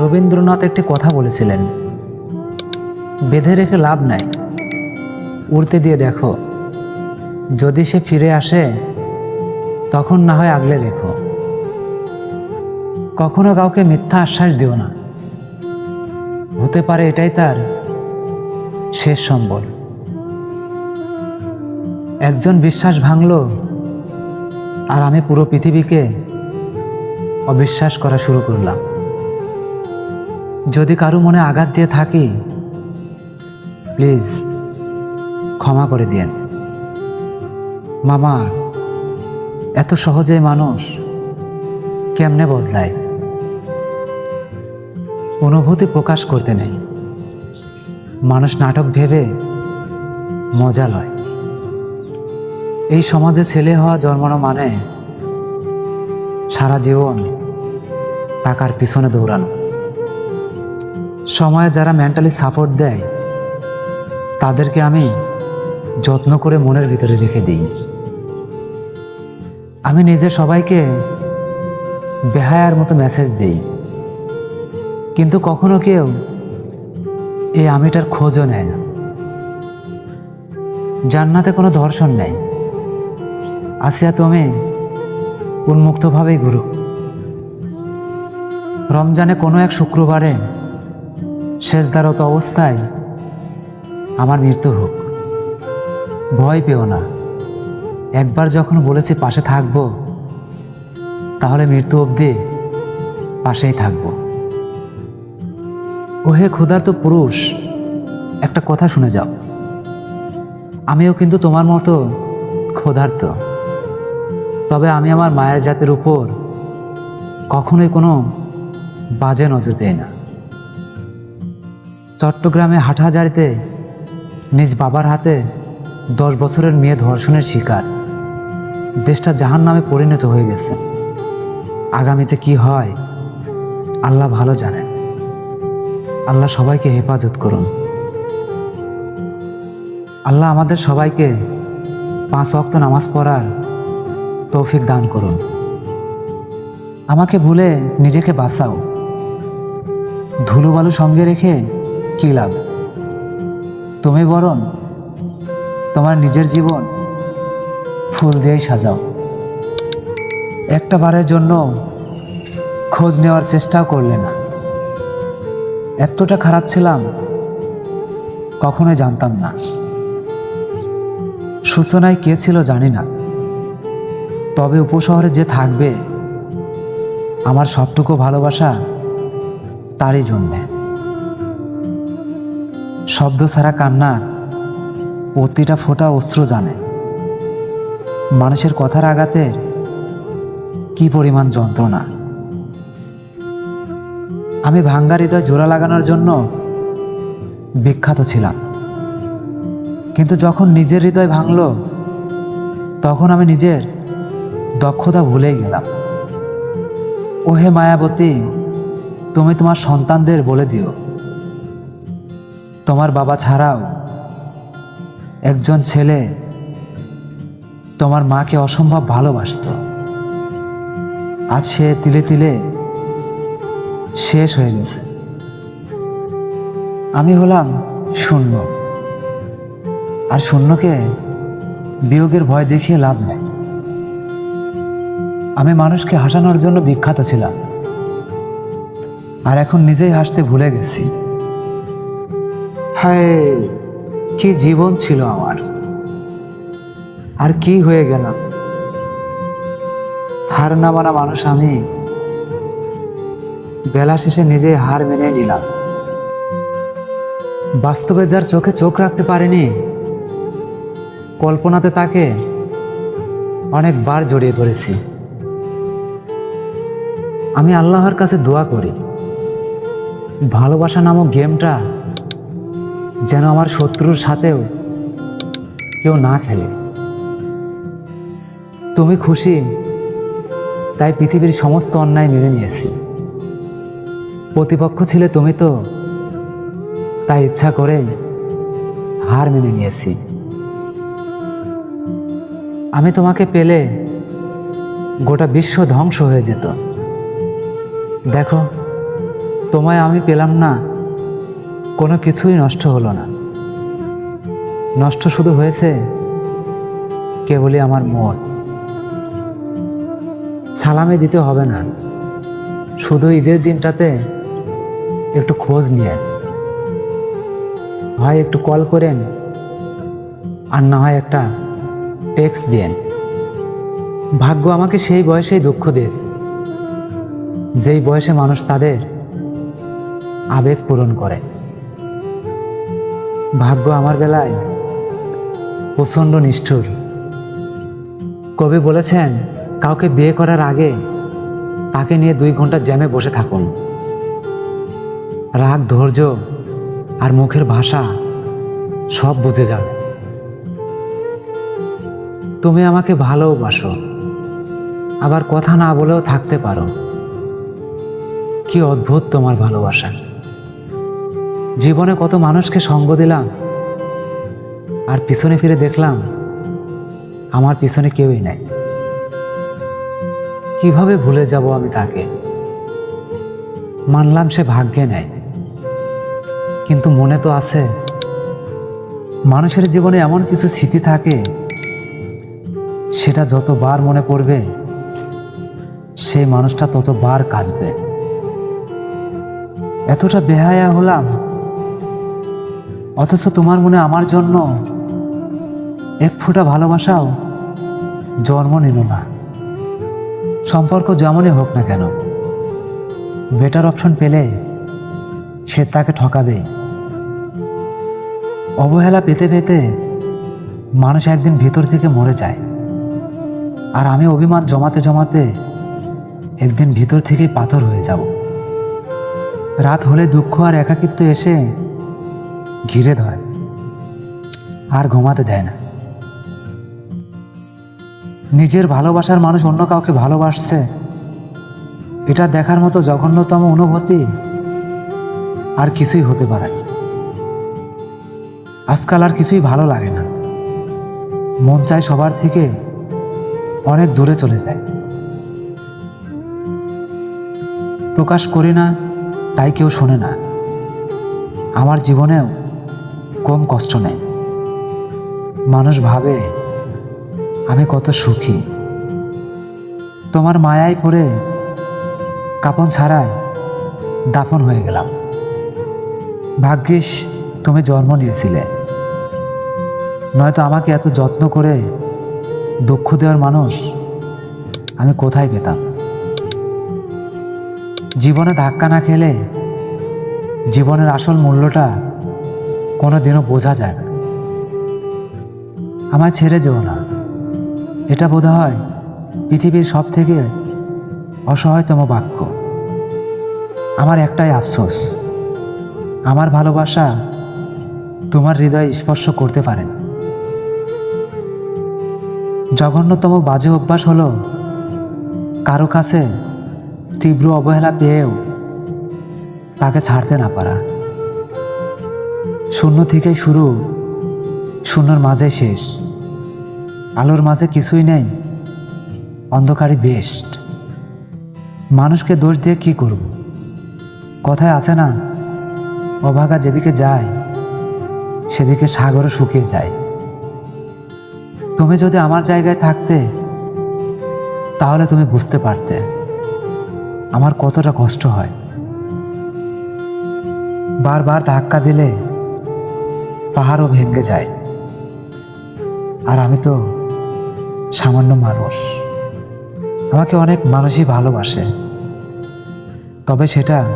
রবীন্দ্রনাথ একটি কথা বলেছিলেন, বেঁধে রেখে লাভ নাই। উড়তে দিয়ে দেখো, যদি সে ফিরে আসে, তখন না হয় আগলে রেখো। কখনো কাউকে মিথ্যা আশ্বাস দিও না। হতে পারে এটাই তার শেষ সম্বল। একজন বিশ্বাস ভাঙল, আর আমি পুরো পৃথিবীকে অবিশ্বাস করা শুরু করলাম। যদি কারও মনে আঘাত দিয়ে থাকি, প্লিজ ক্ষমা করে দিয়েন। মামা, এত সহজে মানুষ কেমনে বদলায়? অনুভূতি প্রকাশ করতে নেই। মানুষ নাটক ভেবে মজা লয়। এই সমাজে ছেলে হওয়া, জন্মানো মানে সারা জীবন টাকার পিছনে দৌড়ানো। সময়ে যারা মেন্টালি সাপোর্ট দেয়, তাদেরকে আমি যত্ন করে মনের ভিতরে রেখে দিই। আমি নিজে সবাইকে বেহায়ার মতো মেসেজ দিই। কিন্তু কখনো কেউ এই আমিটার খোঁজও নেয় না। জান্নাতে কোনো ধর্ষণ নেই। আসিয়া তুমি উন্মুক্তভাবেই ঘুরো রমজানে কোনো এক শুক্রবারে শেষদারত অবস্থায় আমার মৃত্যু হোক। ভয় পেও না। একবার যখন বলেছি পাশে থাকব, তাহলে মৃত্যু অবধি পাশেই থাকব। ওহে ক্ষুধার্ত পুরুষ, একটা কথা শুনে যাও। আমিও কিন্তু তোমার মতো ক্ষুধার্ত। তবে আমি আমার মায়ের জাতির উপর কখনোই কোনো বাজে নজর দেই না। চট্টগ্রামে হাটহাজারিতে নিজ বাবার হাতে দশ বছরের মেয়ে ধর্ষণের শিকার। দেশটা জাহান নামে পরিণত হয়ে গেছে। আগামীতে কি হয়, আল্লাহ ভালো জানেন। আল্লাহ সবাইকে হেফাজত করুন। আল্লাহ আমাদের সবাইকে পাঁচ অক্ত নামাজ পড়ার তৌফিক দান করুন। আমাকে ভুলে নিজেকে বাঁচাও। ধুলোবালু সঙ্গে রেখে কী লাভ? তুমি বরং তোমার নিজের জীবন ফুল দিয়েই সাজাও। একটা বারের জন্য খোঁজ নেওয়ার চেষ্টাও করলে না। এতটা খারাপ ছিলাম, কখনোই জানতাম না। সূচনায় কে ছিল জানি না। তবে উপশহরে যে থাকবে, আমার সবটুকু ভালোবাসা তারই জন্যে। শব্দ ছাড়া কান্না প্রতিটা ফোঁটা অস্ত্র জানে। মানুষের কথার আঘাতে কি পরিমাণ যন্ত্রণা। আমি ভাঙ্গা হৃদয় জোড়া লাগানোর জন্য বিখ্যাত ছিলাম। কিন্তু যখন নিজের হৃদয় ভাঙল, তখন আমি নিজের দক্ষতা ভুলেই গেলাম। ওহে মায়াবতী, তুমি তোমার সন্তানদের বলে দিও। তোমার বাবা ছাড়াও একজন ছেলে তোমার মাকে অসম্ভব ভালোবাসত। আজ সে তিলে তিলে শেষ হয়ে গেছে। আমি হলাম শূন্য। আর শূন্যকে বিয়োগের ভয় দেখিয়ে লাভ নেই। আমি মানুষকে হাসানোর জন্য বিখ্যাত ছিলাম। আর এখন নিজেই হাসতে ভুলে গেছি। হায়, কি জীবন ছিল আমার। আর কি হয়ে গেলাম হার না মানা মানুষ আমি। বেলা শেষে নিজেই হার মেনে নিলাম। বাস্তবে যার চোখে চোখ রাখতে পারেনি, কল্পনাতে তাকে অনেকবার জড়িয়ে ধরেছি। আমি আল্লাহর কাছে দোয়া করি। ভালোবাসা নামক গেমটা যেন আমার শত্রুর সাথেও কেউ না খেলে। তুমি খুশি, তাই পৃথিবীর সমস্ত অন্যায় মেনে নিয়েছি। প্রতিপক্ষ ছিলে তুমি তো, তাই ইচ্ছা করে হার মেনে নিয়েছি। আমি তোমাকে পেলে গোটা বিশ্ব ধ্বংস হয়ে যেত। দেখো, তোমায় আমি পেলাম না। কোনো কিছুই নষ্ট হলো না। নষ্ট শুধু হয়েছে কেবলই আমার মন। সালামে দিতে হবে না। শুধু ঈদের দিনটাতে একটু খোঁজ নিয়ে। হয় একটু কল করেন আর না হয় একটা টেক্সট দিয়েন। ভাগ্য আমাকে সেই বয়সেই দুঃখ দিয়েছে। যেই বয়সে মানুষ তাদের আবেগ পূরণ করে। ভাগ্য আমার বেলায় প্রচণ্ড নিষ্ঠুর। কবি বলেছেন, কাউকে বিয়ে করার আগে তাকে নিয়ে দুই ঘণ্টা জ্যামে বসে থাকুন। রাগ, ধৈর্য আর মুখের ভাষা সব বুঝে যাবে তুমি আমাকে ভালোবাসো, আবার কথা না বলেও থাকতে পারো। কি অদ্ভুত তোমার ভালোবাসা। জীবনে কত মানুষকে সঙ্গ দিলাম আর পিছনে ফিরে দেখলাম আমার পিছনে কেউই নাই। কীভাবে ভুলে যাব আমি তাকে? মানলাম সে ভাগ্যে নেয় কিন্তু মনে তো আছে, মানুষের জীবনে এমন কিছু স্মৃতি থাকে, সেটা যতবার মনে পড়বে, সেই মানুষটা ততবার কাঁদবে। এতটা বেহায়া হলাম অথচ তোমার মনে আমার জন্য এক ফোঁটা ভালোবাসাও জন্ম নিল না। সম্পর্ক যেমনই হোক না কেন বেটার অপশন পেলে সে তাকে ঠকাবেই অবহেলা পেতে পেতে মানুষ একদিন ভিতর থেকে মরে যায়। আর আমি অভিমান জমাতে জমাতে একদিন ভিতর থেকেই পাথর হয়ে যাব। রাত হলে দুঃখ আর একাকিত্ব এসে ঘিরে ধরে। আর ঘুমাতে দেয় না। নিজের ভালোবাসার মানুষ অন্য কাউকে ভালোবাসছে, এটা দেখার মতো জঘন্যতম অনুভূতি আর কিছুই হতে পারে আজকাল আর কিছুই ভালো লাগে না। মন চায় সবার থেকে অনেক দূরে চলে যায়। প্রকাশ করি না, তাই কেউ শোনে না। আমার জীবনেও কম কষ্ট নেই মানুষ ভাবে, আমি কত সুখী। তোমার মায়ায় পড়ে কাপন ছাড়ায় দাফন হয়ে গেলাম। ভাগ্যিস তুমি জন্ম নিয়েছিলে। নয়তো আমাকে এত যত্ন করে দুঃখ দেওয়ার মানুষ আমি কোথায় পেতাম? জীবনে ধাক্কা না খেলে জীবনের আসল মূল্যটা কোনো দিনও বোঝা যায় না। আমায় ছেড়ে যেও না। এটা বোধ হয় পৃথিবীর সব থেকে অসহায়তম বাক্য। আমার একটাই আফসোস। আমার ভালোবাসা তোমার হৃদয় স্পর্শ করতে পারেন জঘন্যতম বাজে অভ্যাস হলো কারও কাছে তীব্র অবহেলা পেয়েও তাকে ছাড়তে না পারা। শূন্য থেকেই শুরু। শূন্যর মাঝে শেষ। আলোর মাঝে কিছুই নেই। অন্ধকারই বেস্ট। মানুষকে দোষ দিয়ে কি করব? কথায় আছে না, অভাগা যেদিকে যায়, সেদিকে সাগরও শুকিয়ে যায়। তুমি যদি আমার জায়গায় থাকতে, তাহলে তুমি বুঝতে পারতে, আমার কতটা কষ্ট হয়। বারবার ধাক্কা দিলে পাহাড়ও ভেঙে যায়। আর আমি তো সামান্য মানুষ। আমাকে অনেক মানুষই ভালোবাসে। তবে সেটা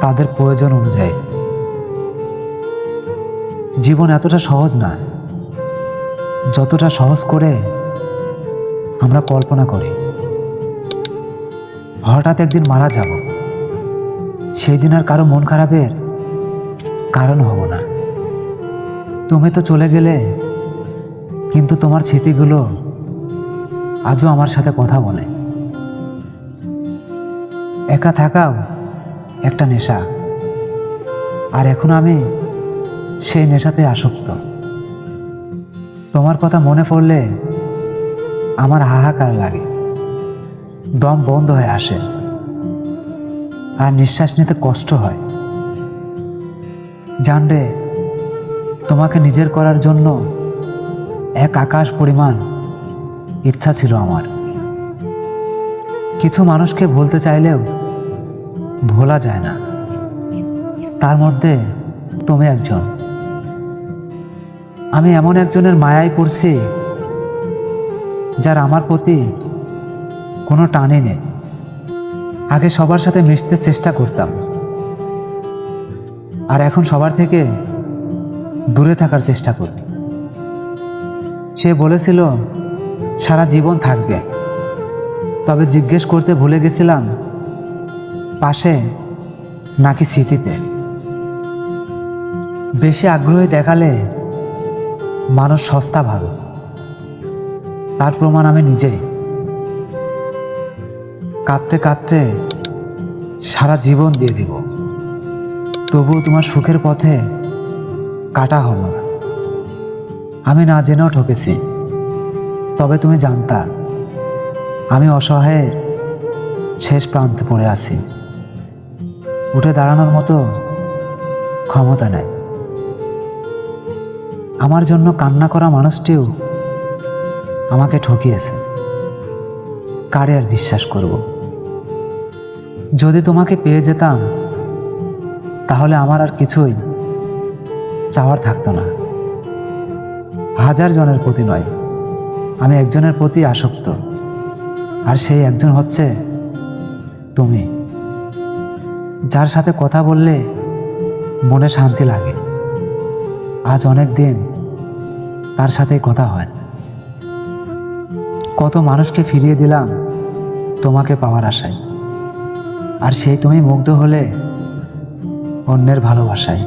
তাদের প্রয়োজন অনুযায়ী। জীবন এতটা সহজ না। যতটা সহজ করে আমরা কল্পনা করি। হঠাৎ একদিন মারা যাব। সেই দিন আর কারও মন খারাপের কারণ হব না। তুমি তো চলে গেলে, কিন্তু তোমার স্মৃতিগুলো আজও আমার সাথে কথা বলে। একা থাকাও একটা নেশা। আর এখন আমি সেই নেশাতে আসক্ত। তোমার কথা মনে পড়লে আমার হাহাকার লাগে। দম বন্ধ হয়ে আসে। আর নিঃশ্বাস নিতে কষ্ট হয়। জান রে তোমাকে নিজের করার জন্য এক আকাশ পরিমাণ ইচ্ছা ছিল আমার। কিছু মানুষকে ভুলতে চাইলেও ভোলা যায় না। তার মধ্যে তুমি একজন। আমি এমন একজনের মায়ায় পড়ছি যার আমার প্রতি কোনো টানই নেই। আগে সবার সাথে মিশতে চেষ্টা করতাম। আর এখন সবার থেকে দূরে থাকার চেষ্টা করি সে বলেছিল, সারা জীবন থাকবে। তবে জিজ্ঞেস করতে ভুলে গেছিলাম, পাশে নাকি স্মৃতিতে? বেশি আগ্রহী দেখালে মানুষ সস্তা ভাবে। তার প্রমাণ আমি নিজেই। কাঁদতে কাঁদতে সারা জীবন দিয়ে দিব। তবুও তোমার সুখের পথে কাটা হব না আমি না জেনেও ঠকেছি। তবে তুমি জানতা, আমি অসহায়ের শেষ প্রান্তে পড়ে আছি। উঠে দাঁড়ানোর মতো ক্ষমতা নাই। আমার জন্য কান্না করা মানুষটিও আমাকে ঠকিয়েছে। কারে আর বিশ্বাস করব? যদি তোমাকে পেয়ে যেতাম, তাহলে আমার আর কিছুই চাওয়ার থাকতো না। হাজার জনের প্রতি নয়, আমি একজনের প্রতি আসক্ত। আর সেই একজন হচ্ছে তুমি, যার সাথে কথা বললে মনে শান্তি লাগে। আজ অনেক দিন তার সাথে কথা হয়। কত মানুষকে ফিরিয়ে দিলাম তোমাকে পাওয়ার আশায়। আর সেই তুমি মুগ্ধ হলে অন্যের ভালোবাসায়।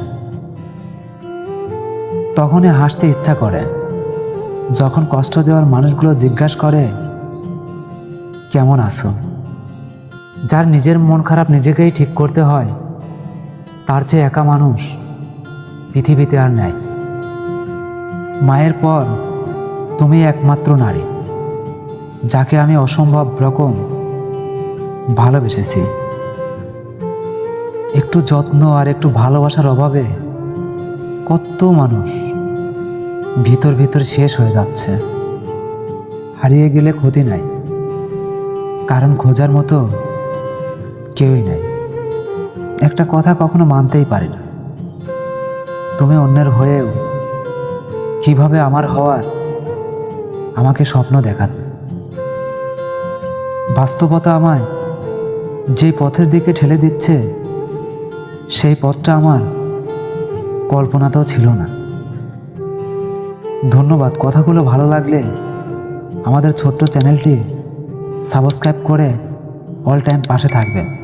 তখনই হাসতে ইচ্ছা করে। যখন কষ্ট দেওয়ার মানুষগুলো জিজ্ঞাসা করে, কেমন আছো? যার নিজের মন খারাপ নিজেকেই ঠিক করতে হয়, তার চেয়ে একা মানুষ পৃথিবীতে আর নেই। মায়ের পর তুমি একমাত্র নারী, যাকে আমি অসম্ভব রকম ভালোবেসেছি। একটু যত্ন আর একটু ভালোবাসার অভাবে কত মানুষ ভিতর ভিতর শেষ হয়ে যাচ্ছে। হারিয়ে গেলে ক্ষতি নাই। কারণ খোঁজার মতো কেউই নাই। একটা কথা কখনো মানতেই পারি না। তুমি অন্যের হয়েও কীভাবে আমার হওয়ার আমাকে স্বপ্ন দেখাতে বাস্তবতা আমায় যে পথের দিকে ঠেলে দিচ্ছে, সেই পথটা আমার কল্পনাতেও ছিল না। ধন্যবাদ। কথাগুলো ভালো লাগলে আমাদের ছোট্ট চ্যানেলটি সাবস্ক্রাইব করে অল টাইম পাশে থাকবেন।